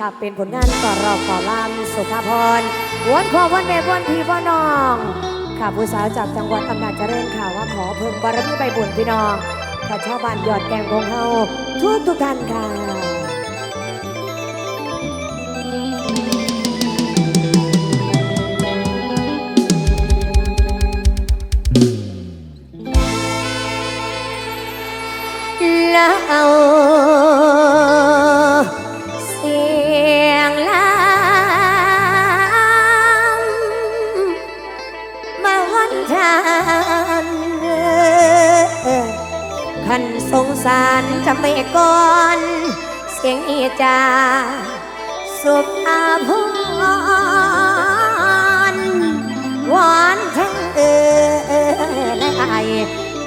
ค่ะเป็นผลงานต่อรอบต่อล่ามสุภาพรวนพ่อวนแม่วนพี่วนน้อง ค่ะผู้สาวจากจังหวัดอำนาจเจริญค่ะว่าขอเพิ่มบารมีใบบุญพี่น้องค่ะชาวบ้านยอดแกงของเฮาทุกทุกท่านค่ะ สงสารจำไมก่อน เสียงเอจาสุภาพรหวานทั้งเออและไอ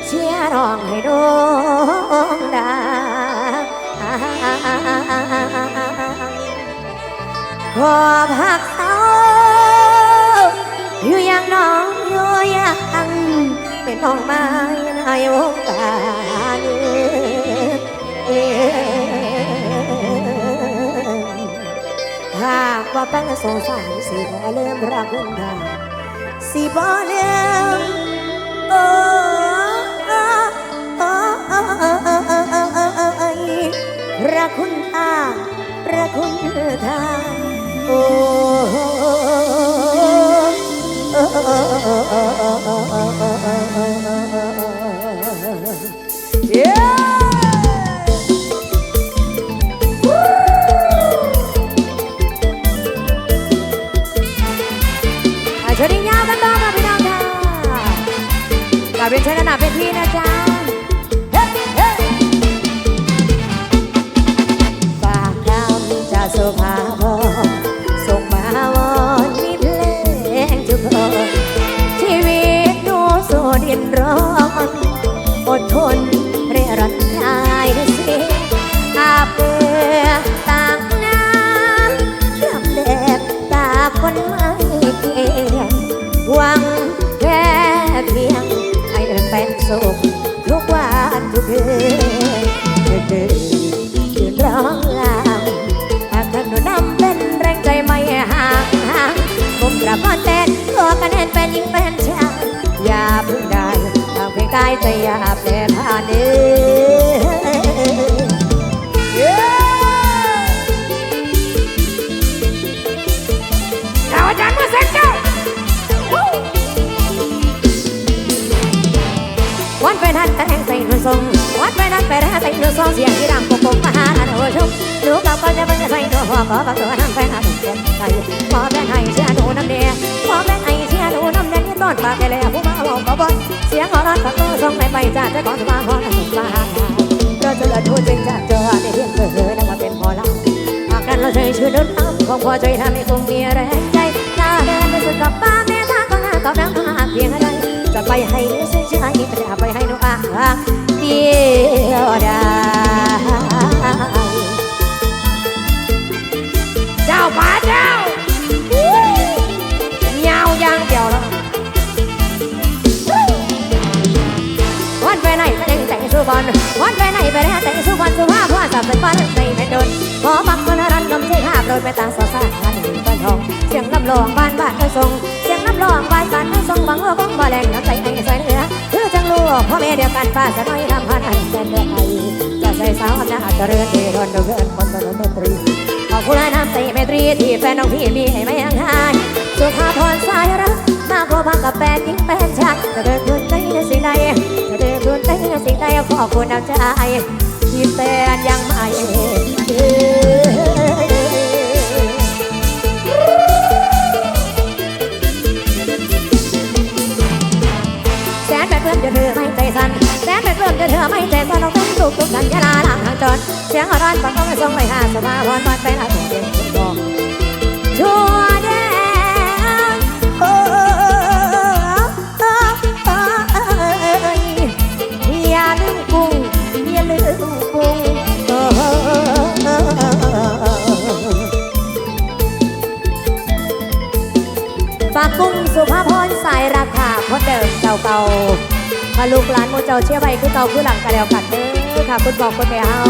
เชียร้องให้ดงดาขอพักเขาอยู่อย่างน้องอยู่อย่างเป็นน้องไม้ในวงการ หากว่าตั้งสงสารสีบ่ลืมรักคุณดาสีบ่ลืมโอ้โอ้โอ้โอ้โอ้โอ้โอ้โอ้รักคุณตารัคุณทาโอ้ เรียนเชิญหนาเป็นที่นะจ๊ะฝากคำจากสุภา เป็นสุขทุกวันทุกคืนเดินยืนร้องลามหากทานหนูนำเป็นแรงใจไม่ห่างห่างผมกระพอนเต้นตัวกันแน่นเป็นยิงเป็นชายอย่าเพึ่งได้ทางเพียงกายใจอย่าเปรผ่านเด้อ วันไปนั้นแต่งใส่หนุ่มทรงวันไปนั้นไปแร่ใส่หนุ่มทรงเสียงที่ดังปุ๊บปุ๊บมาหาหนูชมหนูกับก็จะเป็นใส่หนูหัวขอบักตัวน้ำไปหาผมเป็นใส่ขอแบ่งให้เชื่อหนูน้ำเดียขอแบ่งให้เชื่อหนูน้ำเดียนี่ต้นปากแกเลยผู้มาบอกก็บอเสียงหัวเราะตะโกนส่งไปไปจากจ้าของสมาหอนหนุ่มมาหาเราจะเลือดทูจึงจะเจอในเรื่องเธอแล้วมาเป็นพอเราหากกันเราใช้ชื่อนุ่นน้ำคงพอใจทำให้คงมีแรงใจถ้าเดินไปสุดกับป้าแม่ บอลวันไปไหนไปไหนแต่สุบอลสุภาพว่าสับเป็นบ้านในแม่นดินขอปักคนรันนมใจภาพโดยไปตาสอสานบ้านหนึ่งบ้านทองเสียงลำลองบ้านบ้านเธอทรงเสียงลำลองบ้านบ้านเธอทรงบังเออบ้องบ่แรงน้ำใจไอ้ใส่เหนือคือจังลูกพ่อแม่เดียวกันป้าสน้อยทำพันไอ้แสนเดือดไอจะใส่สาวอำนาจเจริญที่รอนดูเกินคนตนดนตรีขอบคุณและน้ำใจเมตรีที่แฟนน้องพี่มีให้ไม่ห่างหายสุภาพรสายรักมาพบพังกับแฟนยิ่งแฟนชักจะเดินทุน นทุนใจในสิ่งใดขอบคุณน้ำใจที่แฟนยังไม่เจอแสนเป็นเพื่อนจะเธอไม่ใจสั่นแสนเป็นเพื่อนจะเธอไม่ใจสั่นเราต้องถูกทุกกันยาลาหลังทางจอดเสียงอ่อนปังต้องส่งไปหาสภาพรวันไปหาตัวเด่นบอกชั่ ฝากกุ้งสุภาพรสายราคาคนเดิมเก่าเก่ามาลูกหลานโมเจ้าเชื่อไปคือเก่าคือหลังกันแล้วกันเด้อค่ะคุณบอกคุณแม่เอา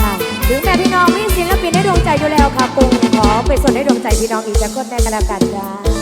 ค่ะถึงแม่พี่น้องมีศิลปินในดวงใจอยู่แล้วค่ะกุ้งขอไปส่วนในดวงใจพี่น้องอีกจะคนแน่กันแล้วกันจ้า